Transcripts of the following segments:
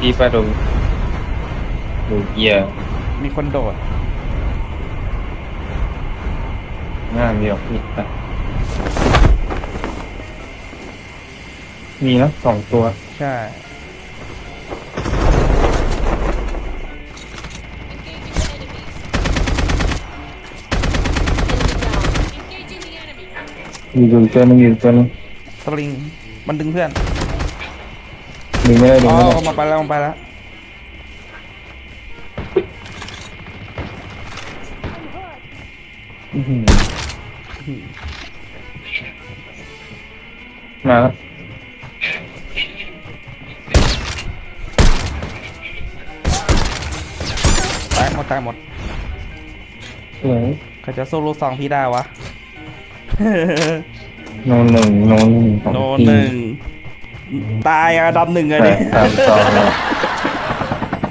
พี่ไปดูดูเกียร์มีคนโดดงานเดียวพี่ไปมีนะสองตัวใช่ Engaging the enemy. Enemy down. Engaging the enemy. อยู่อยู่ตัวนึงอยู่ตัวนึงสปริง มันดึงเพื่อน ดึงไม่ได้ดึงอ๋อไม่ได้เอามาไปแล้วเอามาไปแล้วอื้อหือมาแล้วตายหมดตายหมดสวยใครจะโซโล่ซองพี่ได้วะ โนหนึ่งโนหนึ่งของโนทีมหนึ่ง ตายอะดำหนึ่งอะใช่ดิตามต่อเลย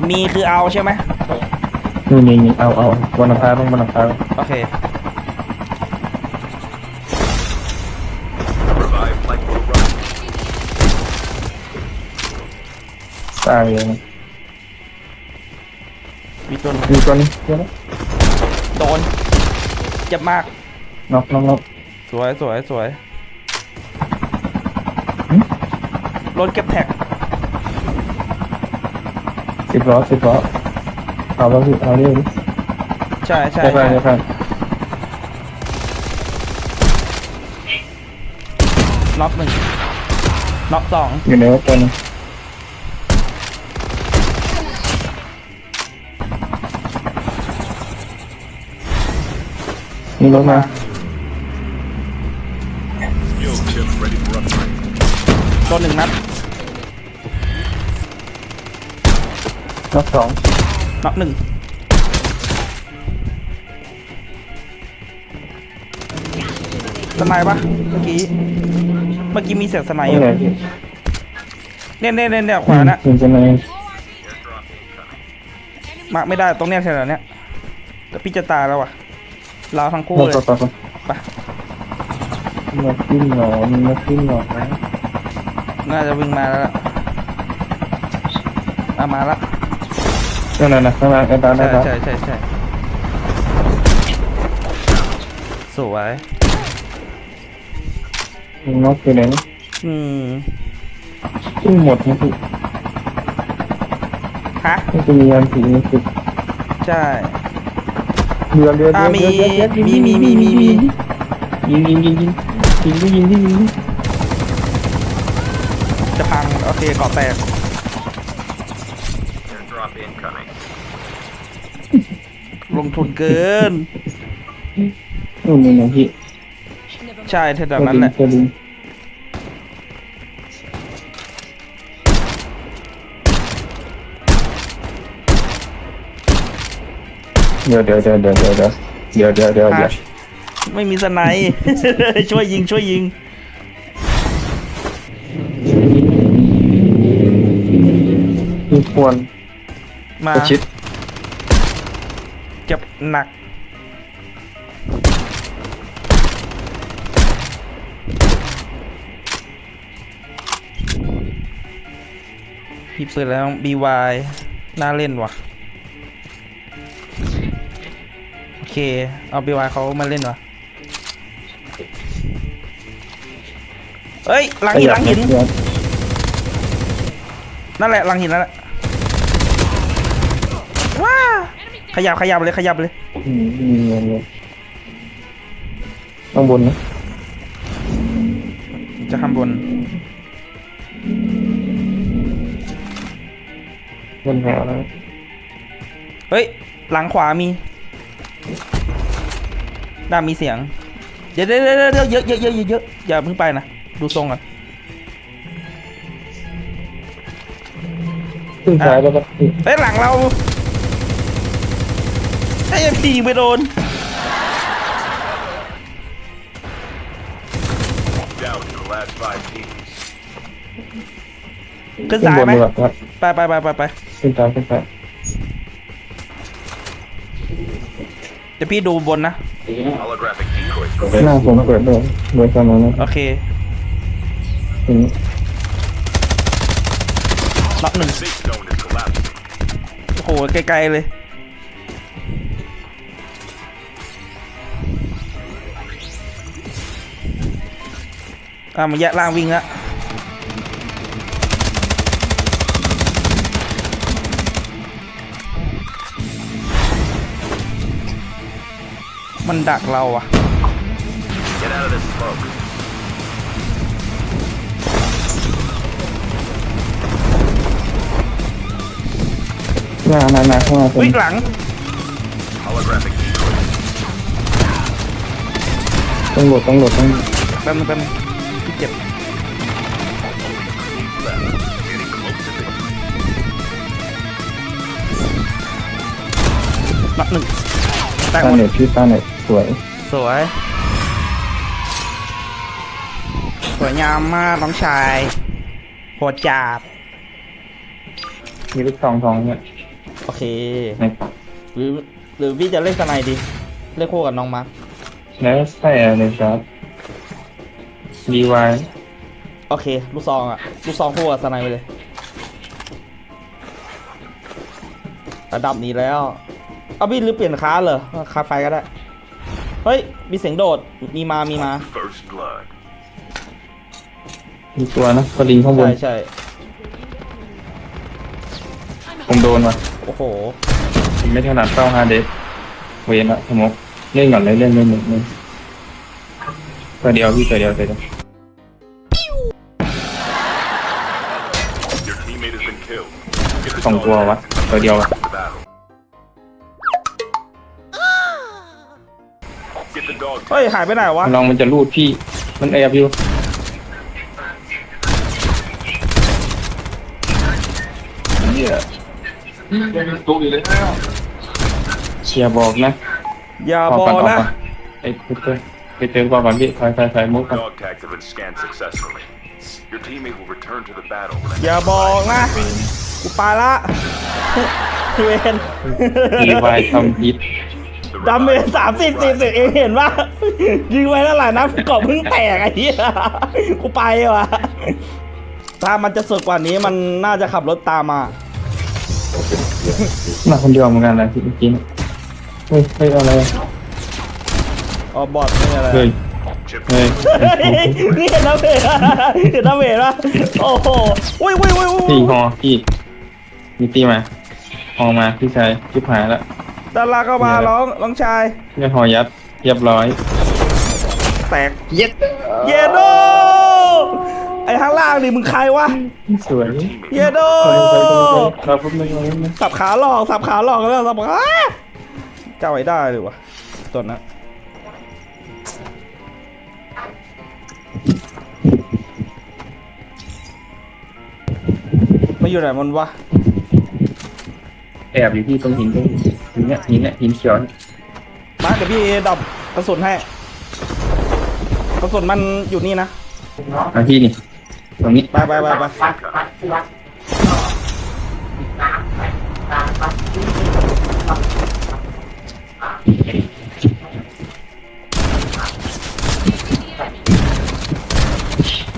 มีคือเอาใช่ไหมนี่นี่นี่เอาเอาบนหลังคาลงบนหลังคาโอเค ตายเลยนะมีตัวหนึ่งมีตัวนี้ตัวนี้โดนเจ็บมากน็อกน็อกน็อกสวยสวยสวย หึ รถเก็บแท็กสิบล้อสิบล้อเอาแล้วสิเอาเรื่องดิใช่ใช่ใช่ไหมใช่ไหมน็อกหนึ่งน็อกสองอยู่ในวัดตัวนึงนี่รถมา โดนหนึ่งนัดน็อกสองน็อกหนึ่งสไนด์ปะเมื่อกี้ เมื่อกี้มีเสียงสไนด์อนี่ยู่ไงพี่เนี่ยเนี่ยเนี่ยเนี่ยขวานะคุณจะไหนมาร์กไม่ได้ตรงเนี้ยแถวๆเนี้ยแต่พี่จะตายแล้วอะเราทั้งคู่ต่อเลยต่อต่อต่อไปมาขึ้นหนอนมาขึ้นหนอนนะ น่าจะวิ่งมาแล้วล่ะอะมาละนั่นน่ะนะข้างล่างไอ้ตาได้ใช่แล้วใช่ใช่ใช่สวยน็อกอยู่ไหนนะอืม ขึ้นหมดนะพี่ฮะ นี่จะมีอันสีนี่คือใช่ เรือเรืออ่าเรือมีเรือเรือเรือมีมีมีมีมี ยิงยิงยิงยิงยิงยิงยิงยิงยิงจะพังโอ เคเกาะแตก Airdrop incoming. ลงทุนเกินนู่นนี่นะพี่ Never ใช่แถวๆนั้นแหละ ตัวดิงเดี๋ยวเดี๋ยวเดี๋ยวเดี๋ยวเดี๋ยวเดี๋ยวเดี๋ยวเดี๋ยวเดี๋ยวเดี๋ยวฮะไม่มีสไนด์ ช่วยยิงช่วยยิง ควรมาประชิดเจ็บหนักพี่เปิดแล้ว BY น่าเล่นว่ะ โอเค เอา BY เขามาเล่นว่ะ เฮ้ย หลังหินหลังหิน นั่นแหละ หลังหินนั่นแหละว้าข ยับขยับเลยขยับเลยอืมมีเงินเลยข้างบนนะจะข้างบนบนแถวแล้วเฮ้ย หลังขวามีด้านมีเสียง เดี๋ยวเดี๋ยวเดี๋ยวเดี๋ยวเยอะเยอะเยอะเยอะเยอะอย่าเพิ่งไปนะ ดูทรงก่อนขึ้นซ้ายแล้วก็เฮ้ยหลังเราไอ้ ยังทียิงไปโดน Down to the last five teams. ขึ้นขึ้นซ้ายบนไหมดีกว่าครับไปไปไปไปไปขึ้นซ้ายขึ้นซ้ายเดี๋ยวพี่ดูบนนะ Holographic decoys หน้าผมเปิดด้วยเบอร์สามนะโอเคถึงล็อกหนึ่ง Safe zone is ไกลๆเลย อะมันแยกล่างวิ่งแล้วมันดักเราอะ Get out of this smoke. หน้าหน้าหน้าเข้ามาผมวิ่งหลัง Holographic decoys. ต้องโหลดต้องโหลดต้องโหลดแป๊บนึงแป๊บนึง นับหนึ่งแตกตาหมดเน็ตพี่ตาเน็ตสวยสวย สวยงามมากน้องชายโหดจับมีลูกซองทองเนี่ยโอเค ในหรือหรือพี่จะเล่นสไนด์ดี เล่นคู่กับน้องมาร์คแล้วใส่อะไรครับดีวายโอเค ลูกซองอะลูกซองคู่กับสไนด์ไปเลย ระดับนี้แล้ว เอาพี่หรือเปลี่ยนค้าเหรอคาไฟก็ได้ เฮ้ย มีเสียงโดด มีมา มีมา First blood. มีตัวนะก็ลิงข้างบใช่นใช่ผมโดนว่ะโอ้โห ผมไม่ถนัดเข้าฮาเดสเวนอะสมกเล่นก่อนเลยเล่นเล่นเล่นเล่นตัวเดียวพี่ตัวเดียวตัวเดียว Your teammate has been killed. Get the สอง dog ตัววะ tags and ตัวเดียววะ Get the dog เฮ้ยหายไปไหนวะ ลองมันจะรูดพี่ มันแอบอยู่เชียร์บอกนะอย่าออกบอก่อนกออกนะก่อนไอ้ไปเจอไปเจอก่อนก่อนพี่ถอยถอยถอยมุกก่อน Dog tags have been scanned successfully. Your teammate will return to the battle when the อย่าบอกนะ กูไปละเวนรีวายทำพิษ the ดาเมจ revived สามสิบสี่สิบเองเห็นว่า ยิงไว้เท่าไหร่นะกรอบเพิ่งแตกไอ้เหี้ยกูไปว่ะถ้ามันจะสุดกว่านี้มันน่าจะขับรถตามมามาคนเดียวเหมือนกันนะพี่เมื่อกี้เนี่ยเฮ้ยเฮ้ยอะไรอะอ๋อบอดนี่อะไรเฮ้ย chip เฮ้ยนี่เห็นดาเมจปะเห็นดาเมจปะโอ้โหอุ้ยอุ้ยอุ้ยอุ้พี่ยฮอพี่มีตีมาฮอมาพี่ชายชิบหายแล้ว ดาราเข้ามาร้องร้องชายเนี่ยฮอยัดเรียบร้อย แตกเย็ดเยโดไอ้ข้างล่างนี่มึงใครวะสวยเยโดไปไปไปไปรอแป๊บนึงรอแป๊บนึงสับขาหลอกสับขาหลอกแล้วสับขาเจ้าไว้ได้เลยวะตัวนั้นมาอยู่ไหนมันวะแอบอยู่ที่ตรงหินตรงหิน เนี่ยหินเนี่ยหินเขียวเนี่ยมาเดี๋ยวพี่ดับกระสุนให้กระสุนมันอยู่นี่นะมาพี่นี่ ตรงนี้ไปไปไปไป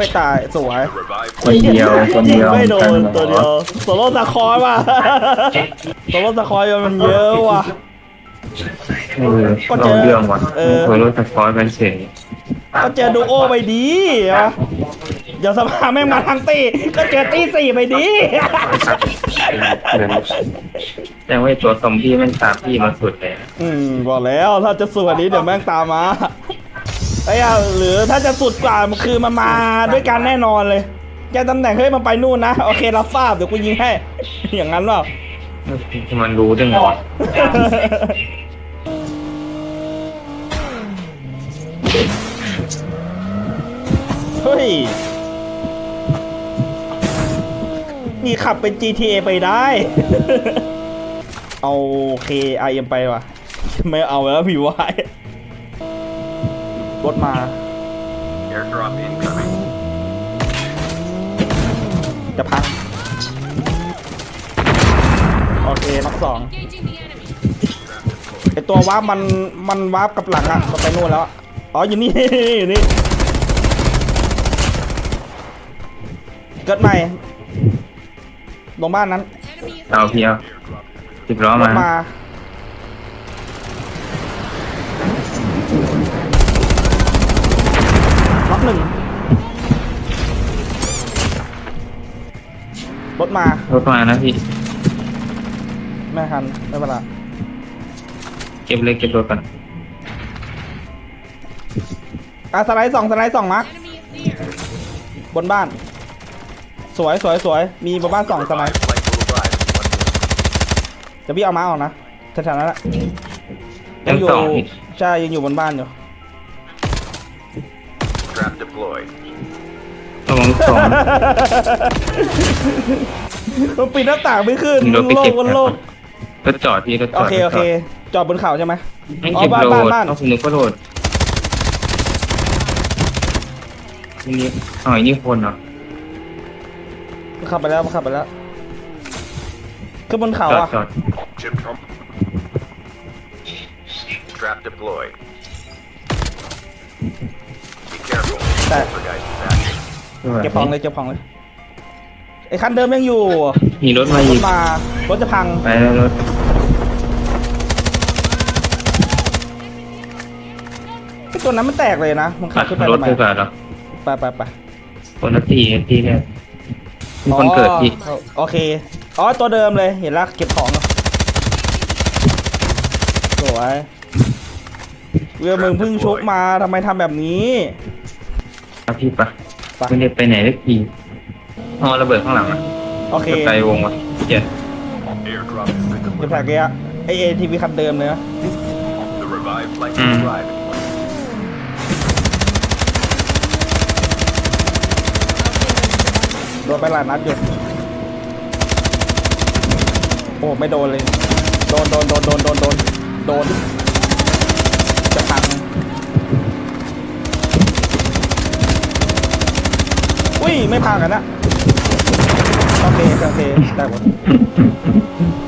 ไม่ตายสวย The revived คนเดียวคนยิเดีงยวไม่โดกันนตัวเดียวโซโล่สคอยว่ะโซโล่สคอยมันเยอะว่ะเออเราเรื่องว่ะเออโคโรสคอยเป็นเฉยก็เจอดูโอไปดีวะอย่าสภาแม่งมาทางตีก็เจอตีสี่ไปดีแต่ว่าไอ้ตัวซอมบี้แม่งตามพี่มาสุดเลยอืมบอกแล้วถ้าจะสุดกว่านี้เดี๋ยวแม่งตามมา ไอ้อะหรือถ้าจะสุดกว่ามันคือมันมาด้วยกันแน่นอนเลยแกตำแหน่งเฮ้ยมันไปนู่นนะโอเครับทราบเดี๋ยวกูยิงให้ อย่างนั้นเปล่ามันรู้ได้ไงวะเฮ้ยนี่ขับเป็น GTA ไปได้ เอาเค IM ไปว่ะ ไม่เอาแล้วพี่วาย รถมา airdrop incoming. จะพัง โอเคนับสองไอตัววาร์ปมันมันวาร์ปกับหลังอะมันไปนู่นแล้วอะอ๋ออยู่นี่ อยู่นี่ เกิดใหม่ลงบ้านนั้นเอาพี่เอา Airdrop. เจสิบล้อรมาถมา ล็อก หนึ่งรถมารถมานะพี่แม่ทันไม่เป็นไรเก็บเลยเก็บรถก่อนอะสไลด์สองสไลด์สองมาร์คบนบ้าน สวยสวยสวยมีบนบ้านสองสไล Revived ด์ flight will arrive in one minute. จะพี่เอามาออกนะแถวๆนั้นแหละยังอยู่สองพี่ใช่ยังอยู่บนบ้านอยู่ Trap deployed. ระวังสอง มันปิดหน้าต่างไม่ขึ้นมีรมึถงไปโลเก็กบมันโลกรถจอดพี่รถจโออดเคโอเคจอดบนเขาใช่ไหมไม่อ๋อเก็บบ้านโหลบ้านดบ้านต้องคุณนึกว่าโหลดทีนี้อ๋อนี่คนเหรอขับไปแล้วขับไปแล้วขึ้นบนเขาจอดอะจอด Chip term. Trap deployed. Careful. That- Poltergeist is active. เก็บของเลยเก็บของเลยไอ้คันเดิมยังอยู่มีรถมารอีถกมารถจะพังไปแล้วรถไอ้ตัวนั้นมันแตกเลยนะมันขัขับบขึ้นไปรถทำไมดีกว่าเหรอไปไปไปคนละตีตีเนี่ยมีคนเกิดพี่อ๋อโอเคอ๋อตัวเดิมเลยเห็นแล้วเก็บของแล้วสวยเรือมึงเพิ่งชุบมาทำไมทำแบบนี้ เอาพี่ปะไปไม่ได้ไปไหนได้ทีอ๋อระเบิดข้างหลังอะโอเคไกลวงวะเจ็ด Airdrop has been เก็บ delivered. แผลเกียร์ไอเอทีวีคันเดิมเลยนะ The revived flight Mm. will arrive in one minute. โดนไปหลายนัดอยู่โอ้ไม่โดนเลย โดนโดนโดนโดนโดนโดนโดนจะพังอุ้ ยไม่พังกันนะโอเคโอเคได้หมด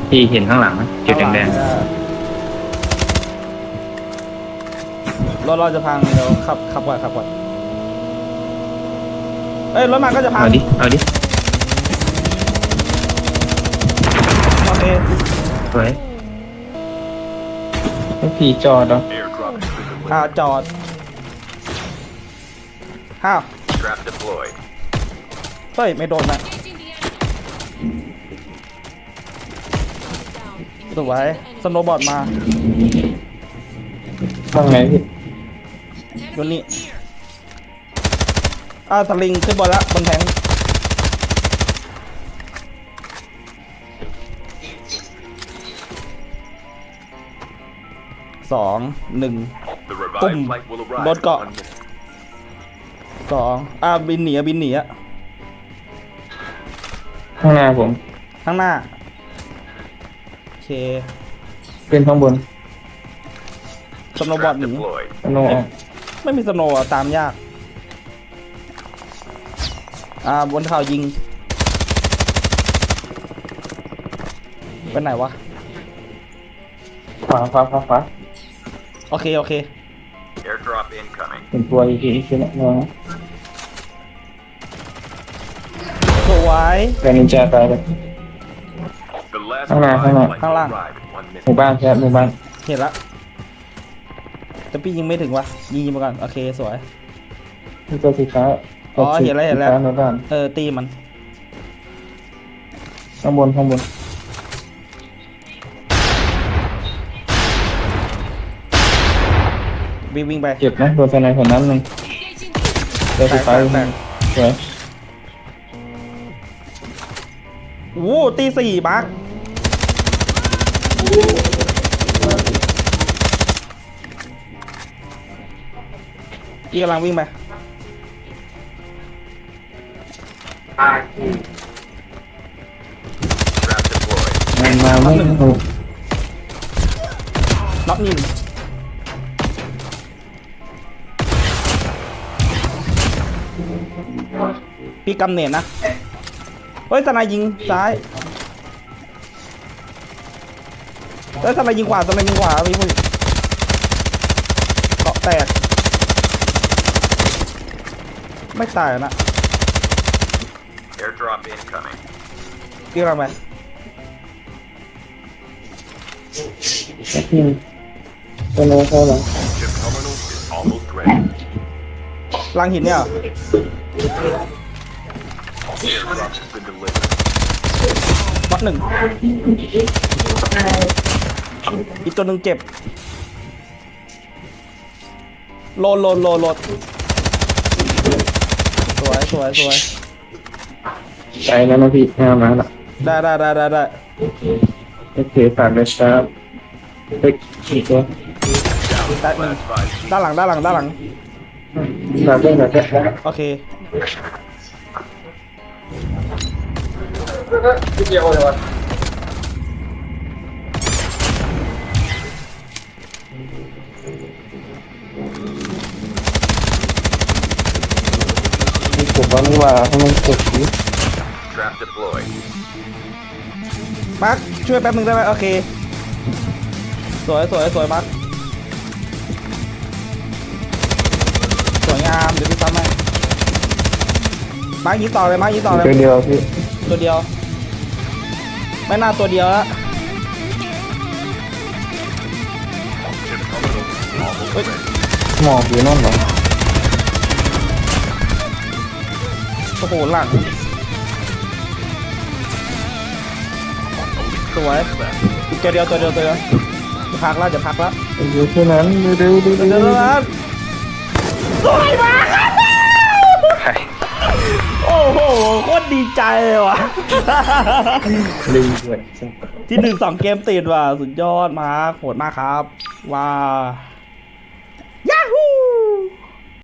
พี่เห็นข้างหลังไหมจุดแดงเออรถเราจะพังเดี๋ยวขับขับก่อนขับก่อนเอ้ยรถมันก็จะๆพังเอาดิ เอาดิโอเคสวยไม่ผีจอดเหรอ Airdrop has been delivered. อ่าจอดห้าว Trap deployed. เฮ้ยไม่โดนนะสวยสโนว์บอร์ดมาข้างไหนพี่อยู่นี่อ่าสลิงขึ้นบนละบนแทงสองหนึ่ง The revived Boom. flight will arrive Bot in got- one minute. สองอ่าบินหนีอะบินหนีอะ ข้างหน้าผม ข้างหน้า โอเคเป็นข้างบนสโนว์บอร์ด Trap หนี deployed. โนออกไม่มีสโนว์อะตามยาก อ่า บนเขายิงไปไหนวะ ขวาขวาขวาขวาโอเค โอเค Airdrop incoming. เป็นตัวอีกทีอีกทีละน้องส วยแกนินจาตายเลย The last Hang on, revived hang on. flight will Hang on. arrive in one หมู่ minute. บ้านแค่หมู่บ้านเห็นละแต่พี่ยิงไม่ถึงวะยิงมาก่อนโอเคสวย มีตัวสีฟ้าอ๋อเห็นแล้วเห็นแล้ว สีฟ้าในบ้านเออตีมันข้างบนข้างบนวิ่งวิ่งไป เจ็บนะโดนสไนคนนั้นหนึ่งตัวสีฟ้าแตกแตกสวย โอ้โหตีสี่มาร์คพี่กำลังวิ่งไป Trap deployed. มันมาไม่ถูกน็อกยิงพี่กำเนิดนะเฮ้ยสนายยิงซ้ายเฮ้ยสนายยิงขวาสนายยิงขวาพี่พูดเกาะแตก ไม่ตายนะ Airdrop incoming. พี่กำลังไปแป๊บนึงตัวโน้ตเข้าแล้ว Chip terminal is almost ready. ลังหินเนี่ยเหรอ Airdrop has been delivered. วัดหนึ่งอีกตัวหนึ่งเจ็บโลนโลนโลนโลนสวยสวยสวยใจแล้วนะพี่ห้ามาละได้ได้ได้ได้ได้โอเคฝากเลยครับเฮ้ยอีกตัวได้หนึ่ง Last five teams. ด้านหลังด้านหลังด้านหลังฝากด้วยฝากด้วยนะโอเค เดียวเลยวะนี่ผมว่าไม่ว่าให้มันกดสิ Trap deployed. มาร์คช่วยแป๊บนึงได้ไหมโอเค สวยสวยสวยมาร์คสวยงามเดี๋ยวพี่ซ้ำให้มาร์คยิงต่อเลยมาร์คยิงต่อเลยตัวเดียวพี่ตัวเดียว ไม่น่าตัวเดียวละ Chip terminal almost Wait. ready. หมอกอยู่นั่นเหรอโอ้โหหลังสวยอีกตัวเดียวตัวเดียวตัวเดียวจะพักแล้วจะพักแล้วอยู่แค่นั้นเร็วๆเร็วๆเดี๋ยวเดี๋ยวนะสวยมากใคร โอ้โหโคตรดีใจเลยว่ะลิงด้วยที่หนึ่งสองเกมติดว่ะ สุดยอดมากโหดมากครับ ว้า